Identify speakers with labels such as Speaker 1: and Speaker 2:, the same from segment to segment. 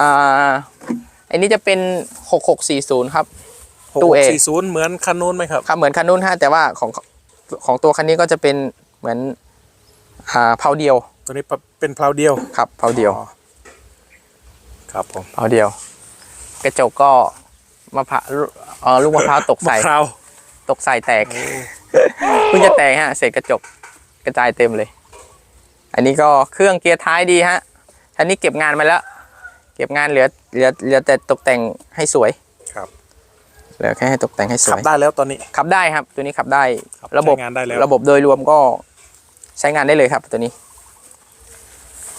Speaker 1: อ่าอันนี้จะเป็น6640ครับ
Speaker 2: หก
Speaker 1: ตู้
Speaker 2: หก
Speaker 1: A
Speaker 2: สี่ศูนย์เหมือนคันนู้นไหมครับ
Speaker 1: ครับเหมือนคันนู้นฮะแต่ว่าของของตัวคันนี้ก็จะเป็นเหมือนอ่าเพาเดียว
Speaker 2: ตัวนี้เป็นเพลาเดียว
Speaker 1: ครับเพาเดียว
Speaker 2: ครับผม
Speaker 1: เพาเดียว กระจกก็มะพร้าวเอ่อลูกมะพร้าวตก
Speaker 2: มะ
Speaker 1: ใส่
Speaker 2: พร้าว
Speaker 1: ตกใส่แตกเพิ่งจะแตกฮะเศษกระจกกระจายเต็มเลย อันนี้ก็เครื่องเกียร์ท้ายดีฮะอันนี้เก็บงานมาแล้ว เก็บงานเหลือเหลือเหลือแต่ตกแต่งให้สวย
Speaker 2: ครับ
Speaker 1: เหลือแค่ให้ตกแต่งให้ส
Speaker 2: ขั
Speaker 1: ว
Speaker 2: บ
Speaker 1: ย
Speaker 2: ได้แล้วตอนนี้
Speaker 1: ขับได้ครับ ตัวนี้ขับได้
Speaker 2: ครับ
Speaker 1: ระบบ
Speaker 2: ใช้งานได้แล้ว
Speaker 1: ระบบโดยรวมก็ใช้งานได้เลยครับ ตัวนี้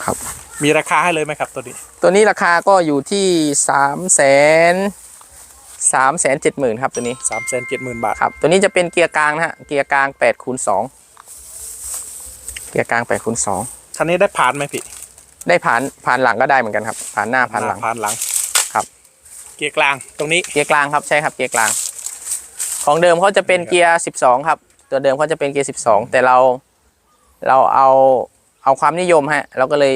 Speaker 1: ครับ
Speaker 2: มีราคาให้เลยไหมครับตัวนี้
Speaker 1: ตัวนี้ราคาก็อยู่ที่สามแสนสามแสนเจ็ดหมื่นครับตัวนี้
Speaker 2: สามแสนเจ็ดหมื่นบาท
Speaker 1: ครับ ตัวนี้จะเป็นเกียร์กลางนะฮะ เกียร์กลางแปดคูณสองเกียร์กลางแปดคูณสอง
Speaker 2: คันนี้ได้ผ่านไหมพี่
Speaker 1: ได้ผ่านผ่านหลังก็ได้เหมือนกันครับ ผ่านหน้าผ่านหลัง
Speaker 2: ผ่านหลัง
Speaker 1: ครับ
Speaker 2: เกียร์กลางตรงนี้
Speaker 1: เกียร์กลางครับใช่ครับเกียร์กลาง ของเดิมเขาจะเป็นเกียร์สิบสองครับ ตัวเดิมเขาจะเป็นเกียร์สิบสองแต่เราเราเอาเอาความนิยมฮะ เราก็เลย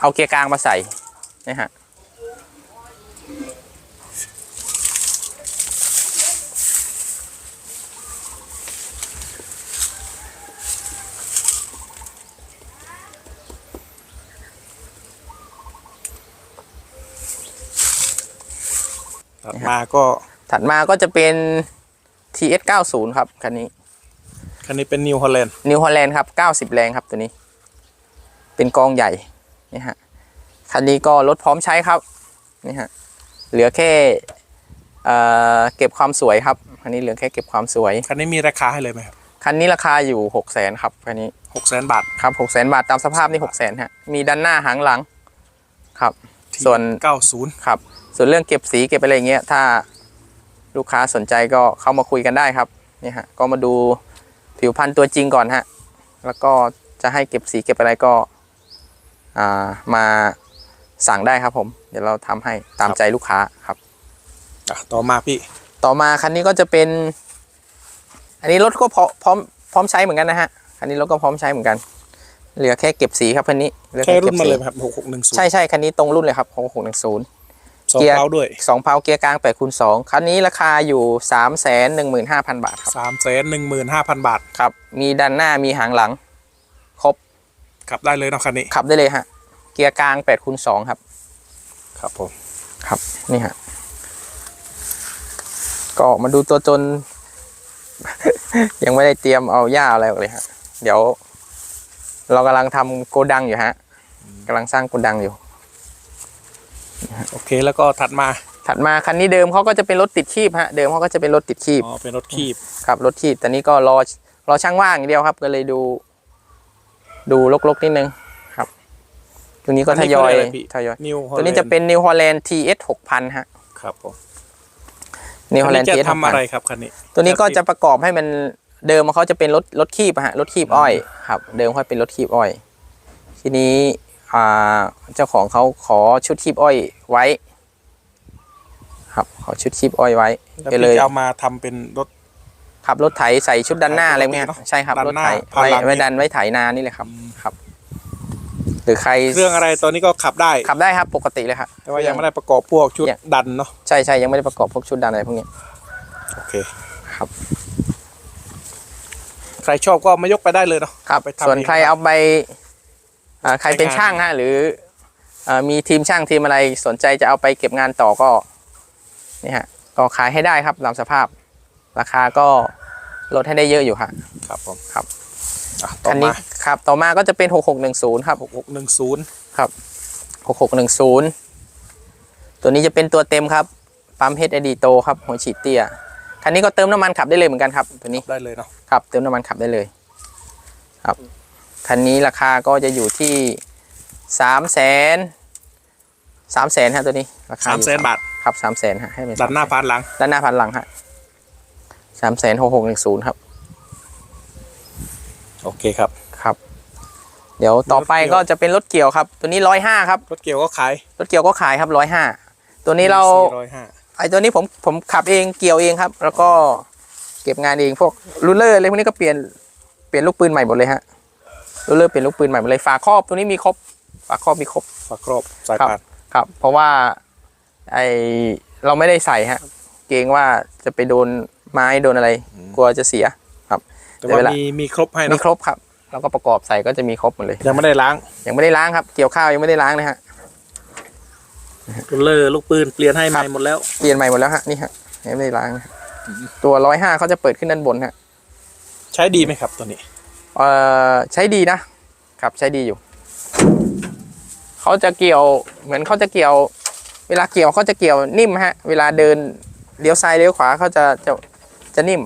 Speaker 1: เอาเกียร์กลางมาใส่นะฮะ
Speaker 2: ตัดมาก็
Speaker 1: ถัดมาก็จะเป็น TS 90 ครับคันนี้
Speaker 2: คันนี้เป็นนิวฮอลแลนด์
Speaker 1: นิวฮอลแลนด์ครับ 90 แรงครับตัวนี้ เป็นกองใหญ่นี่ฮะคันนี้ก็รถพร้อมใช้ครับนี่ฮะเหลือแค่เอ่อเก็บความสวยครับคันนี้เหลือแค่เก็บความสวย
Speaker 2: คันนี้มีราคาให้เลยไหมครับ
Speaker 1: คันนี้ราคาอยู่6 0 0 0 0นครับคันนี้
Speaker 2: หกแสนบาท
Speaker 1: ครับ6 0 0 0 0บาทตามสภาพนี่6 0 0 0 0 0ฮะมีด้านหน้าหางหลังครับ ส่วน
Speaker 2: เก้าศูนย์
Speaker 1: ครับ ส่วนเรื่องเก็บสีเก็บอะไรเงี้ยถ้าลูกค้าสนใจก็เข้ามาคุยกันได้ครับนี่ฮะก็มาดูผิวพันธุ์ตัวจริงก่อนฮะแล้วก็จะให้เก็บสีเก็บอะไรก็อ่ามาสั่งได้ครับผม เดี๋ยวเราทำให้ตามใจลูกค้าครับ
Speaker 2: อะต่อมาพี่
Speaker 1: ต่อมาคันนี้ก็จะเป็น อันนี้รถก็พร้อมพร้อมพร้อมใช้เหมือนกันนะฮะคันนี้รถก็พร้อมใช้เหมือนกัน เหลือแค่เก็บสีครับคันนี้หลือ
Speaker 2: แค่รุ่น
Speaker 1: ก็บ
Speaker 2: มา
Speaker 1: สี
Speaker 2: เลยไหมครับหกหกหนึ่งศูนย์
Speaker 1: ใช่ใช่คันนี้ตรงรุ่นเลยครับของหกหนึ่งศูนย์
Speaker 2: สอง
Speaker 1: เกียร์
Speaker 2: เพลาด้วย
Speaker 1: สองเพาเกียร์กลางแปดคูณสองคันนี้ราคาอยู่สามแสนหนึ่งหมื่นห้าพันบาทครับ
Speaker 2: สามแสนหนึ่งหมื่นห้าพันบาท
Speaker 1: ครับ มีด้านหน้ามีหางหลัง ครบ
Speaker 2: ขับได้เลยเนาะคันนี้
Speaker 1: ขับได้เลยฮะ เกียร์กลางแปดคูณสองครับ
Speaker 2: ครับผม
Speaker 1: ครับนี่ฮะก็มาดูตัวจน ยังไม่ได้เตรียมเอาหญ้าอะไรออกเลยฮะ เดี๋ยว เรากำลังทำโกดังอยู่ฮะกำลังสร้างโกดังอยู่
Speaker 2: โอเคแล้วก็ถัดมา
Speaker 1: ถัดมาคันนี้เดิมเขาก็จะเป็นรถติดคีบฮะเดิมเขาก็จะเป็นรถติดคีบ
Speaker 2: อ๋อเป็นรถคีบ
Speaker 1: ครับรถขีดแต่นี้ก็รอรอช่างว่างอย่างเดียวครับ ก็เลยดู ดูลกๆนิดนึงครับตัวนี้ก็ทยอยทยอย
Speaker 2: นิว
Speaker 1: ตัวนี้จะเป็น New Holland TS 6000ฮะ
Speaker 2: ครับผม
Speaker 1: New
Speaker 2: คัน
Speaker 1: Holland
Speaker 2: นี้จะ
Speaker 1: TS
Speaker 2: ทำอะไร
Speaker 1: 6000
Speaker 2: ครับคันนี้
Speaker 1: ตัวนี้ก็จะประกอบให้มัน เดิมเขาจะเป็นรถรถคีบอะฮะรถคีบอ้อยครับ เดิมเขาเป็นรถคีบอ้อย ทีนี้อ่าเจ้าของเขาขอชุดคีบอ้อยไว้ ครับขอชุดคีบอ้อยไว้
Speaker 2: แล้ว
Speaker 1: ก็
Speaker 2: พี่
Speaker 1: เลย
Speaker 2: จะเอามาทำเป็นรถ
Speaker 1: ขับรถไถใส่ชุดด้านหน้าอะไรเงี้ย
Speaker 2: ปกติเนอะ
Speaker 1: ใช่ครับ
Speaker 2: ด้าน
Speaker 1: รถ
Speaker 2: หน้า
Speaker 1: ไถ
Speaker 2: ผ่าน
Speaker 1: ไว้
Speaker 2: หลัง
Speaker 1: ไว้ดันไว้ไถนานี่เลยครับครับ หรือใคร
Speaker 2: เครื่องอะไรตัวนี้ก็ขับได้
Speaker 1: ขับได้ครับปกติเลยครับ
Speaker 2: แต่ว่ายังไม่ได้ประกอบพวกชุด
Speaker 1: ยัง
Speaker 2: ดันเนาะ
Speaker 1: ใช่ใช่ยังไม่ได้ประกอบพวกชุดดันอะไรพวกนี้
Speaker 2: โอเค
Speaker 1: ครับ
Speaker 2: ใครชอบก็มายกไปได้เลยเนาะ
Speaker 1: ครับ
Speaker 2: ไปทำ
Speaker 1: ส่วนใคร
Speaker 2: เอง
Speaker 1: เอาไปอ่าใครเป็น
Speaker 2: ใช้งาน
Speaker 1: ช่างฮะหรืออ่ามีทีมช่างทีมอะไรสนใจจะเอาไปเก็บงานต่อก็นี่ฮะก็ขายให้ได้ครับตามสภาพ ราคาก็ลดให้ได้เยอะอยู่ฮะ
Speaker 2: ครับผม
Speaker 1: ครับ
Speaker 2: อะต่อ
Speaker 1: คันนี้
Speaker 2: มา
Speaker 1: ครับต่อมาก็จะเป็น 6610 ครับ
Speaker 2: หกหกหนึ่งศูนย์
Speaker 1: 6610 ตัวนี้จะเป็นตัวเต็มครับ ปั๊มเฮดไอดีโตครับ หัวฉีดเตี้ย คันนี้ก็เติมน้ำมันขับได้เลยเหมือนกันครับ ตัวนี้
Speaker 2: ได้เลยเนาะ
Speaker 1: ครับเติมน้ำมันขับได้เลย ครับคันนี้ราคาก็จะอยู่ที่สามแสนสามแสนฮะตัวนี้ราคา
Speaker 2: สามแสนบาท
Speaker 1: ครับสามแสนฮะให้เป็น
Speaker 2: ดันหน้าพานหลัง
Speaker 1: ด้านหน้าพันหลังฮะสามแสนหกหกหนึ่งศูนย์ครับ
Speaker 2: โอเคครับ
Speaker 1: ครับ เดี๋ยวต่อไป
Speaker 2: รถเกี่ยว
Speaker 1: ก็จะเป็นรถเกี่ยวครับ ตัวนี้ร้อยห้าครับ
Speaker 2: รถเกี่ยวก็ขาย
Speaker 1: รถเกี่ยวก็ขายครับร้อยห้าตัวนี้เรา
Speaker 2: ร้อยห้า
Speaker 1: ไอ้ตัวนี้ผมผมขับเองเกี่ยวเองครับ แล้วก็เก็บงานเองพวกรูลเลอร์อะไรพวกนี้ก็เปลี่ยนเปลี่ยนลูกปืนใหม่หมดเลยฮะรูลเลอร์เปลี่ยนลูกปืนใหม่หมดเลยฝาครอบตัวนี้มีครบฝาครอบมีครบ
Speaker 2: ฝากครอบสาย
Speaker 1: ครับ
Speaker 2: พาน
Speaker 1: ครับ เพราะว่าไอเราไม่ได้ใส่ฮะ เกรงว่าจะไปโดนไม้โดนอะไร กลัวจะเสียครับ
Speaker 2: แต่
Speaker 1: แต่
Speaker 2: ว่า
Speaker 1: เวลา
Speaker 2: มีมีครบให้
Speaker 1: มี
Speaker 2: เนาะ
Speaker 1: ครบครับแล้วก็ประกอบใส่ก็จะมีครบหมดเลย
Speaker 2: ยังไม่ได้ล้าง
Speaker 1: ยังไม่ได้ล้างครับ เกี่ยวข้าวยังไม่ได้ล้างเลยฮะ
Speaker 2: เลอร์ลูกปืนเปลี่ยนให้ใหม่
Speaker 1: ครับ
Speaker 2: หมดแล้ว
Speaker 1: เปลี่ยนใหม่หมดแล้วฮะนี่ฮะยังไม่ได้ล้างนะฮะตัวร้อยห้าเขาจะเปิดขึ้นด้านบนฮะ
Speaker 2: ใช้ดีไหมครับตัวนี้
Speaker 1: เอ่อใช้ดีนะครับใช้ดีอยู่เขาจะเกี่ยวเหมือนเขาจะเกี่ยว เวลาเกี่ยวเขาจะเกี่ยวนิ่มฮะ เวลาเดินเลี้ยวซ้ายเลี้ยวขวาเขาจะจะจะนิ่ม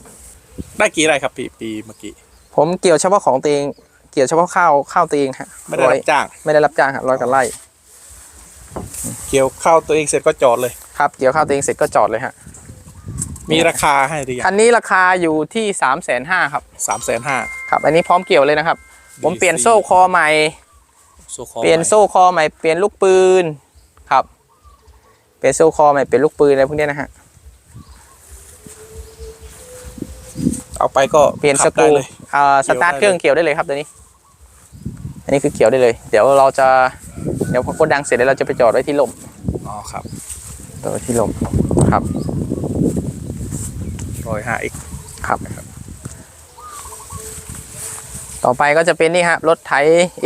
Speaker 2: ได้กี่ไร่ครับปีปีเมื่อกี้
Speaker 1: ผมเกี่ยวเฉพาะของตัวเอง เกี่ยวเฉพาะข้าวข้าวตัวเองฮะ
Speaker 2: ไม่ได้
Speaker 1: ร้อ
Speaker 2: รั
Speaker 1: ย
Speaker 2: บจ้าง
Speaker 1: ไม่ได้รับจ้างครับร้อยกันไร่
Speaker 2: เกี่ยวเข้าตัวเองเสร็จก็จอดเลย
Speaker 1: ครับเกี่ยวข้าวตัวเองเสร็จก็จอดเลยฮะ
Speaker 2: มีราคาให้หรือยัง
Speaker 1: คันนี้ราคาอยู่ที่สามแสนห้าครับ
Speaker 2: สามแสนห้า
Speaker 1: ครับ อันนี้พร้อมเกี่ยวเลยนะครับ ผมเปลี่ยนโซ่คอใหม่
Speaker 2: โซ่คอ
Speaker 1: เปลี่ยนโซ่คอใหม่เปลี่ยนลูกปืนครับ เปลี่ยนโซ่คอใหม่เปลี่ยนลูกปืนอะไรพวกเนี้ยนะฮะ
Speaker 2: เอาไปก็
Speaker 1: เปลี่ยนส
Speaker 2: ขับ
Speaker 1: กรู
Speaker 2: ได้เลย
Speaker 1: อ่าสตาร์ทเครื่องเกี่ยวได้เลยครับตัวนี้ อันนี้คือเกี่ยวได้เลย เดี๋ยวเราจะ เดี๋ยวพอโกดังเสร็จแล้วเราจะไปจอดไว้ที่ลม
Speaker 2: อ๋อครับ
Speaker 1: จอดไว้ที่ลมครับ
Speaker 2: ร้อยห้าอีก
Speaker 1: ครับ ต่อไปก็จะเป็นนี่ฮะรถไถ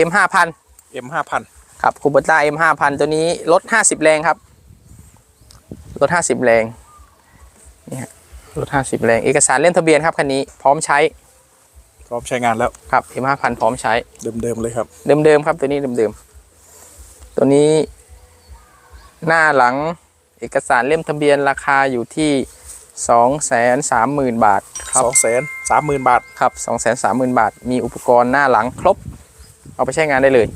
Speaker 1: M 5 0 0 0
Speaker 2: เอ็มห้าพัน
Speaker 1: ครับคูเบต้า M 5 0 0 0ตัวนี้ลด50แรงครับลด50แรงนี่ฮะลด50แรง เอกสารเล่มทะเบียนครับคันนี้พร้อมใช้
Speaker 2: พร้อมใช้งานแล้ว
Speaker 1: ครับ M 5 0 0 0พร้อมใช้
Speaker 2: เดิมๆเลยครับ
Speaker 1: เดิมๆครับตัวนี้เดิมๆ ตัวนี้ หน้าหลังเอกสารเล่มทะเบียนราคาอยู่ที่2 3 0 0 0 0บาทครับ
Speaker 2: สองแสนสามหมื่นบาท
Speaker 1: ครับ2 3 0 0 0 0บาท มีอุปกรณ์หน้าหลังครบ เอาไปใช้งานได้เลย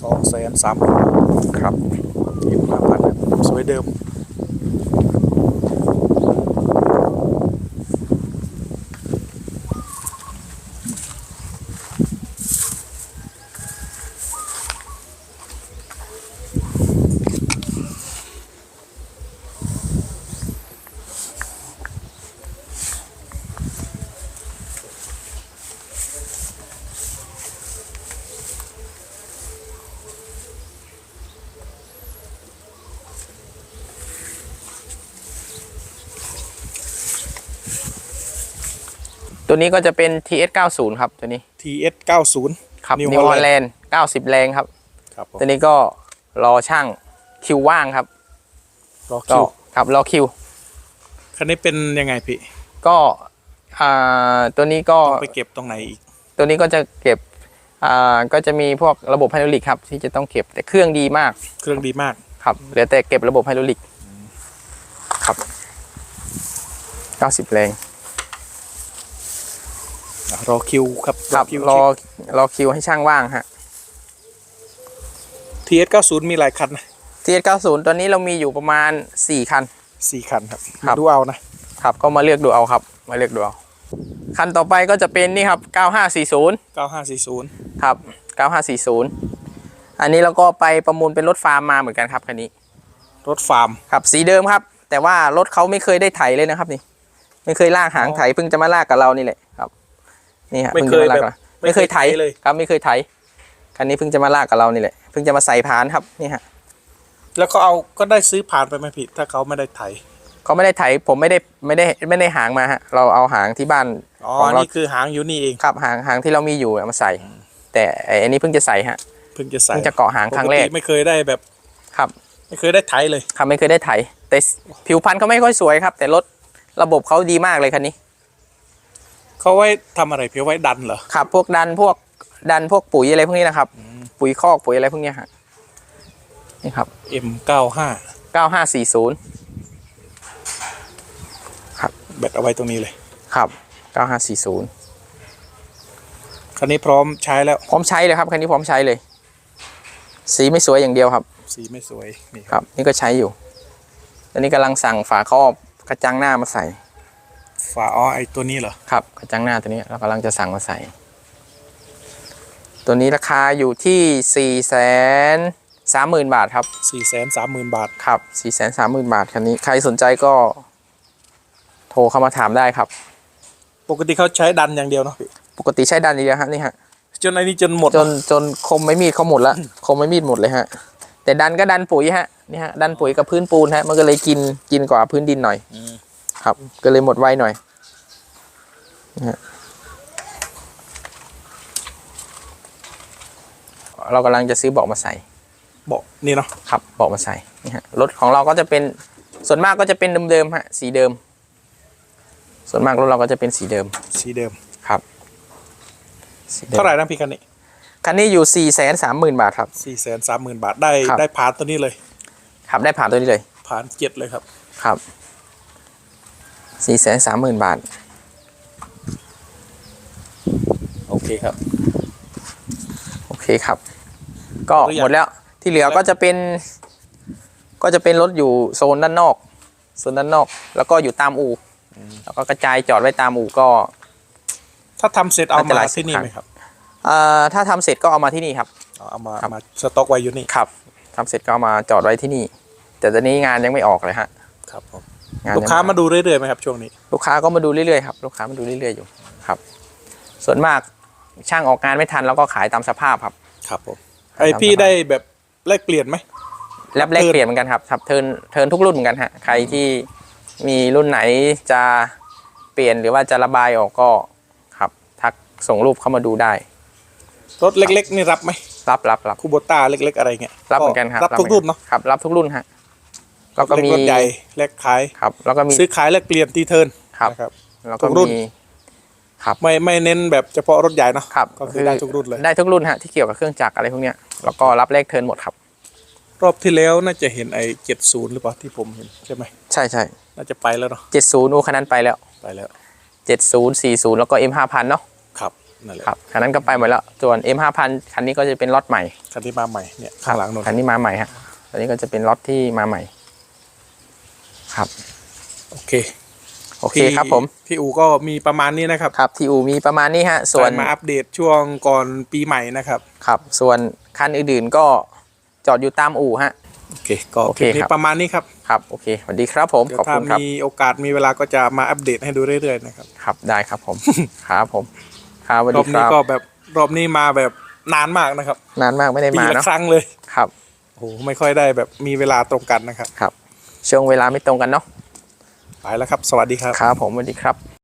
Speaker 2: สองแสนสามหมื่น
Speaker 1: ครับ
Speaker 2: เอ็มห้าพันสวยเดิม
Speaker 1: ตัวนี้ก็จะเป็น TS 90 ครับตัวนี้
Speaker 2: TS เก้าศูนย์
Speaker 1: ครับ
Speaker 2: New
Speaker 1: นิวฮอล
Speaker 2: Holland
Speaker 1: แลนด์90 แรงครับ
Speaker 2: ครับผม
Speaker 1: ตัวนี้ก็รอช่างคิวว่างครับ
Speaker 2: รอ
Speaker 1: ก็
Speaker 2: คิว
Speaker 1: ครับรอคิว
Speaker 2: คันนี้เป็นยังไงพี่
Speaker 1: ก็อ่าตัวนี้ก็
Speaker 2: ไปเก็บตรงไหนอีก
Speaker 1: ตัวนี้ก็จะเก็บอ่าก็จะมีพวกระบบไฮดรอลิกครับที่จะต้องเก็บแต่เครื่องดีมาก
Speaker 2: เครื่องดีมาก
Speaker 1: ครับเหลือแต่เก็บระบบไฮดรอลิกครับ 90 แรง
Speaker 2: อะ รอคิวครับ
Speaker 1: ครับ
Speaker 2: คิว
Speaker 1: รอรอคิวให้ช่างว่างฮะ
Speaker 2: ทีเอสเก้าศูนย์มีหลายคันนะ
Speaker 1: TS 90ตัวนี้เรามีอยู่ประมาณ 4 คัน
Speaker 2: สี่คันครับ
Speaker 1: ครับ
Speaker 2: ดูเอานะ
Speaker 1: ครับก็มาเลือกดูเอาครับ มาเลือกดูเอา คันต่อไปก็จะเป็นนี่ครับ 9540
Speaker 2: เก้าห้าสี่ศูนย์
Speaker 1: ครับ 9540 อันนี้เราก็ไปประมูลเป็นรถฟาร์มมาเหมือนกันครับคันนี้
Speaker 2: รถฟาร์ม
Speaker 1: ครับสีเดิมครับ แต่ว่ารถเขาไม่เคยได้ไถเลยนะครับนี่ ไม่เคยลากหางไถเพิ่งจะมาลากกับเรานี่แหละครับ นี่ฮะ
Speaker 2: ไม่
Speaker 1: พิ่ง
Speaker 2: เค
Speaker 1: จะ
Speaker 2: ย
Speaker 1: มาลาก
Speaker 2: แบบ
Speaker 1: กับเราไม่เคยไถ
Speaker 2: เลย
Speaker 1: ครับไม่เคยไถคันนี้เพิ่งจะมาลากกับเรานี่แหละเพิ่งจะมาใส่พานครับนี่ฮะ
Speaker 2: แล้วก็เอาก็ได้ซื้อผ่านไปไหมพี่ถ้าเขาไม่ได้ไถ
Speaker 1: เขาไม่ได้ไถผมไม่ได้ไม่ได้ไม่ได้หางมาฮะเราเอาหางที่บ้าน
Speaker 2: อ๋อ
Speaker 1: ของเรา
Speaker 2: นี่คือหางอยู่นี่เอง
Speaker 1: ครับหางหางที่เรามีอยู่เอามาใส่ แต่ไอ้อันนี้เพิ่งจะใส่ฮะ
Speaker 2: เพิ่งจะใส่
Speaker 1: เพิ่งจะเกาะหางครั้งแรก
Speaker 2: ปติไม่เคยได้แบบ
Speaker 1: ครับ
Speaker 2: ไม่เคยได้ไถเลย
Speaker 1: ครับไม่เคยได้ไถแต่ผิวพรรณเขาไม่ค่อยสวยครับ แต่รถระบบเขาดีมากเลยคันนี้
Speaker 2: เขาไว้ทำอะไรเพียวไว้ดันเหรอ
Speaker 1: ครับ พวกดันพวกดันพวกปุ๋ยอะไรพวกนี้นะครับ ปุ๋ยคอกปุ๋ยอะไรพวกเนี้ยฮะนี่ครับ
Speaker 2: M95
Speaker 1: 9540
Speaker 2: แบตเอาไว้ตรงนี้เลย
Speaker 1: ครับ9540
Speaker 2: คันนี้พร้อมใช้แล้ว
Speaker 1: พร้อมใช้เลยครับคันนี้พร้อมใช้เลย สีไม่สวยอย่างเดียวครับ
Speaker 2: สีไม่สวยนี่
Speaker 1: ครับ นี่ก็ใช้อยู่ตอนนี้กำลังสั่งฝาครอบกระจังหน้ามาใส่
Speaker 2: ฝาอ๋อไอตัวนี้เหรอ
Speaker 1: ครับกระจังหน้าตัวนี้เรากำลังจะสั่งมาใส่ ตัวนี้ราคาอยู่ที่สี่แสนสามหมื่นบาทครับ
Speaker 2: สี่แสนสามหมื่นบาท
Speaker 1: ครับสี่แสนสามหมื่นบาทคันนี้ใครสนใจก็ โทรเข้ามาถามได้ครับ
Speaker 2: ปกติเขาใช้ดันอย่างเดียวเนาะพี่
Speaker 1: ปกติใช้ดันอย่างเดียวครับนี่ฮะ
Speaker 2: จนไอ้นี่จนหมด
Speaker 1: จนจนคมไม่มีดเขาหมดละคมไม่มีดหมดเลยฮะ แต่ดันก็ดันปุ๋ยฮะนี่ฮะดันปุ๋ยกับพื้นปูนฮะมันก็เลยกินกินกว่าพื้นดินหน่อย
Speaker 2: อืม
Speaker 1: ครับ ก็เลยหมดไวหน่อยนะฮะเรากำลังจะซื้อเบาะมาใส่
Speaker 2: บอกนี่เนาะ
Speaker 1: ครับเบาะมาใส่นี่ฮะรถของเราก็จะเป็นส่วนมากก็จะเป็นเดิมๆฮะสีเดิม ส่วนมากรถเราก็จะเป็นสีเดิม
Speaker 2: สีเดิม
Speaker 1: ครับสีดิม
Speaker 2: เท่าไหร่นะพี่คันนี้
Speaker 1: คันนี้อยู่สี่แสนสามหมื่นบาทครับ
Speaker 2: สี่แสนสามหมื่นบาทได้
Speaker 1: ครับ
Speaker 2: ได้ผ่านตัวนี้เลย
Speaker 1: ครับได้ผ่านตัวนี้เลย
Speaker 2: ผ่านเจ็ดเลยครับ
Speaker 1: ครับ สี่แสนสามหมื่นบาท
Speaker 2: โอเคครับ
Speaker 1: โอเคครับ ก็
Speaker 2: หรือยัง
Speaker 1: หมดแล้วที่เหลือก็จะเป็น ก็จะเป็นรถอยู่โซนด้านนอกโซนด้านนอก แล้วก็อยู่ตามอู่แล้วก็กระจายจอดไว้ตามอู่ก็
Speaker 2: ถ้าทำเสร็จเอา
Speaker 1: น่าจะห
Speaker 2: มา
Speaker 1: ลายสิบ
Speaker 2: ที่นี่
Speaker 1: คัน
Speaker 2: ไหมครับ
Speaker 1: เอ่อถ้าทำเสร็จก็เอามาที่นี่ครับ
Speaker 2: เอาเอามา
Speaker 1: ครับ
Speaker 2: มาสต็อกไว้อยู่นี่
Speaker 1: ครับทำเสร็จก็เอามาจอดไว้ที่นี่ แต่ตอนนี้งานยังไม่ออกเลยฮะ
Speaker 2: ครับผม
Speaker 1: งาน
Speaker 2: ลูกค้า
Speaker 1: ยังไมา
Speaker 2: ดูเรื่อยๆไหมครับช่วงนี้
Speaker 1: ลูกค้าก็มาดูเรื่อยๆครับลูกค้ามาดูเรื่อยๆอยู่ครับ ส่วนมากช่างออกงานไม่ทันเราก็ขายตามสภาพครับ
Speaker 2: ครับผมไอพี่ได้แบบแลกเปลี่ยนไหม
Speaker 1: แลบแลก
Speaker 2: เทิร์น
Speaker 1: เปลี่ยนเหมือนกันครับครับเทิร์นเทิร์นทุกรุ่นเหมือนกันฮะใครที่มีรุ่นไหนจะเปลี่ยนหรือว่าจะระบายออกก็ครับทักส่งรูปเข้ามาดูได้
Speaker 2: รถเล็กๆนี่รับไหม
Speaker 1: รับรับรับ
Speaker 2: คูโบต้าเล็ก ๆ อะไรเงี้ย
Speaker 1: รับเหมือนกันครับ
Speaker 2: รับทุกรุ่นเนาะ
Speaker 1: ครับรับทุกรุ่นฮะ แล้วก็
Speaker 2: เล็ก
Speaker 1: มี
Speaker 2: รถใหญ่แลกขาย
Speaker 1: ครับ แล้วก็มี
Speaker 2: ซื้อขายแลกเปลี่ยนตีเทิร์น
Speaker 1: ครับ
Speaker 2: นะครับ
Speaker 1: แล้ว
Speaker 2: ทุ
Speaker 1: ก็
Speaker 2: กรุ่น
Speaker 1: มีครับ
Speaker 2: ไม่ไม่เน้นแบบเฉพาะรถใหญ่เนาะ
Speaker 1: ครับ
Speaker 2: ก็คือได้ทุกรุ่นเลย
Speaker 1: ได้ทุกรุ่นฮะที่เกี่ยวกับเครื่องจักรอะไรพวกเนี้ยแล้วก็รับแลกเทิร์นหมดครับ
Speaker 2: รอบที่แล้วน่าจะเห็นไอ้เจ็ดศูนย์หรือเปล่าที่ผมเห็นใช่ไหม
Speaker 1: ใช่ใช่
Speaker 2: น่าจะไปแล้วเนาะ
Speaker 1: เจ็ดศูนย์โอ้คันนั้นไปแล้ว
Speaker 2: ไปแล้ว
Speaker 1: เจ็ดศูนย์สี่ศูนย์แล้วก็ M ห้าพันเนาะ
Speaker 2: ครับนั่นแหละ
Speaker 1: ครับคันนั้นก็ไปหมดแล้วส่วน M ห้าพันคันนี้ก็จะเป็นล็อตใหม่
Speaker 2: คันที่มาใหม่เนี่ยข้างหลังนน
Speaker 1: คันนี้มาใหม่ฮะอันนี้ก็จะเป็นล็อตที่มาใหม่ ครับ
Speaker 2: โอเค
Speaker 1: โอเคครับผม
Speaker 2: ที่อูก็มีประมาณนี้นะครับ
Speaker 1: ครับ ที่อูมีประมาณนี้ฮะ ส่วน
Speaker 2: มาอัปเดตช่วงก่อนปีใหม่นะครับ
Speaker 1: ครับ ส่วนคันอื่นๆก็จอดอยู่ตามอู่ฮะ
Speaker 2: โอเคก็
Speaker 1: โอ
Speaker 2: โอ
Speaker 1: เค
Speaker 2: เคนี้
Speaker 1: ครับ
Speaker 2: ประมาณนี้ครับ
Speaker 1: ครับโอเคสวัสดีครับผม
Speaker 2: เดี๋ย
Speaker 1: ขอบ
Speaker 2: วถ้า
Speaker 1: คุณครับ
Speaker 2: มีโอกาสมีเวลาก็จะมาอัปเดตให้ดูเรื่อยๆนะครับ
Speaker 1: ครับได้ครับผมครับผมครับสวัส
Speaker 2: รอ
Speaker 1: ดี
Speaker 2: บ
Speaker 1: ค
Speaker 2: นี้
Speaker 1: รับ
Speaker 2: ก็แบบรอบนี้มาแบบนานมากนะครับ
Speaker 1: นานมากไม่ได้
Speaker 2: ปี
Speaker 1: มา
Speaker 2: ละ
Speaker 1: เนาะ
Speaker 2: ครั้งเลย
Speaker 1: ครับ
Speaker 2: โอ้โหไม่ค่อยได้แบบมีเวลาตรงกันนะครับ
Speaker 1: ครับ ช่วงเวลาไม่ตรงกันเนาะ
Speaker 2: ไปแล้วครับ สวัสดีครับ
Speaker 1: ครับผมสวัสดีครับ